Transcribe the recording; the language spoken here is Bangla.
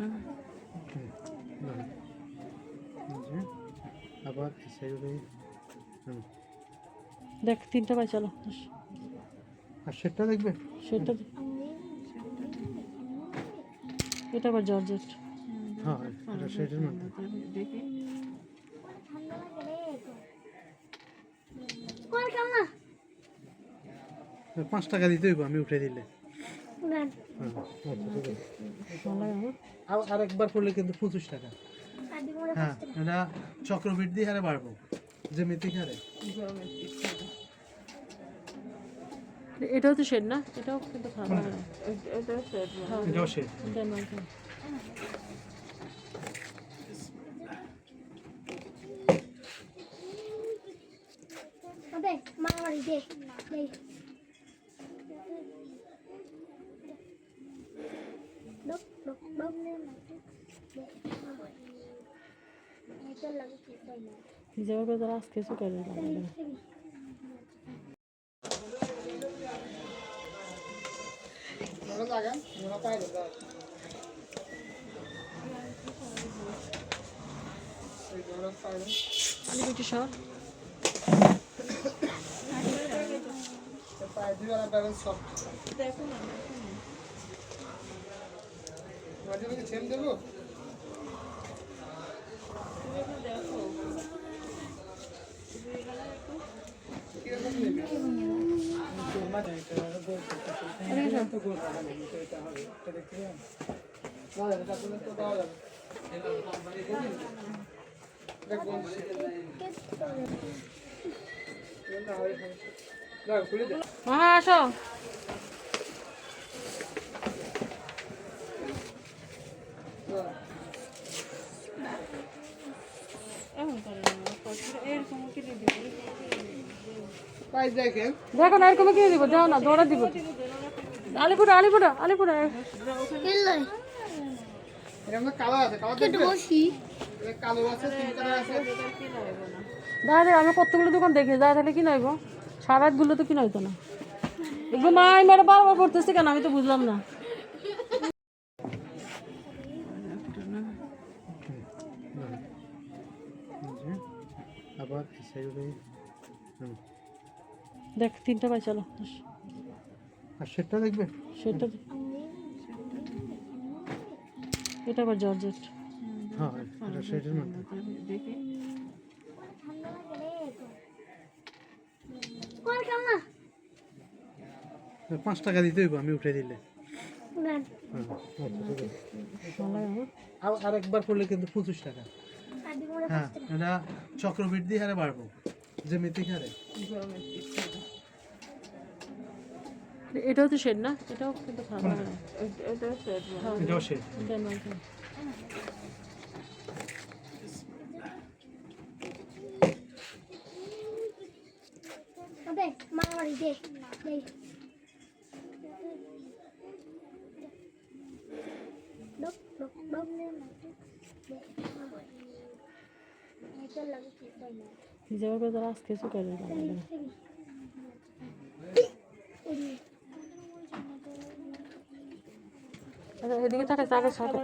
না। হুম, দাঁড়ান। এই যে, আবার এই হুম। দেখ তিনটা পাই চলো আর সেটটা দেখবে? সেটা এটা আবার জর্জেট। হ্যাঁ এটা সেটার মধ্যে। দেখি পাঁচ টাকা দিতে হইব আমি উঠে দিলে। হ্যাঁ, আচ্ছা, ঠিক আছে। আর আরেকবার করলে কিন্তু পঁচিশ টাকা। হ্যাঁ এটা চক্রবৃদ্ধি হারে বাড়বো জ্যামিতিক হারে। এটাও তো শেড না? এটাও কিন্তু না। হ্যাঁ, এটাও সে এটা নয় তাই না হিজাবের তারা আজকে কিছু করে না বেটি শহর মামা আসো। দেখো না এরকম কিনে দিব যাও না দৌড়া দিব। আলিপুর আলিপুর আলিপুর। কিল্লাই কালো আছে কালো কেটে বসি। কালো আছে তিন কালার আছে। দাদা আমি কতগুলো দোকান দেখি যা তাহলে কি নইব সারা রাতগুলো তো কি হইতো না। এগুলো মাই মেরে বারবার করতেছে কেন? আমি তো বুঝলাম না এই যে, আবার এই সাইডে হুম। দেখ তিনটা পাই চলো আর সেটটা দেখবে? সেটা এটা আবার জর্জেট। হ্যাঁ এটা সেটার মধ্যে। কোন পাঁচ টাকা দিতে হইব আমি উঠে দিলে। না। হ্যাঁ আচ্ছা আরেকবার করলে কিন্তু পঁচিশ টাকা। হ্যাঁ এটা চক্রবৃদ্ধি হারে বাড়বো জ্যামিতিক হারে। এটাও তো শেড না? এটাও কিন্তু লাগে না। হ্যাঁ, এটাও। আবে মারামারি দে দে। ডক ডক ডক এটা লাগে কি তাই না হিজাবের করে তারা আজকে না আচ্ছা এদিকে থাকে, তাকে সাথে।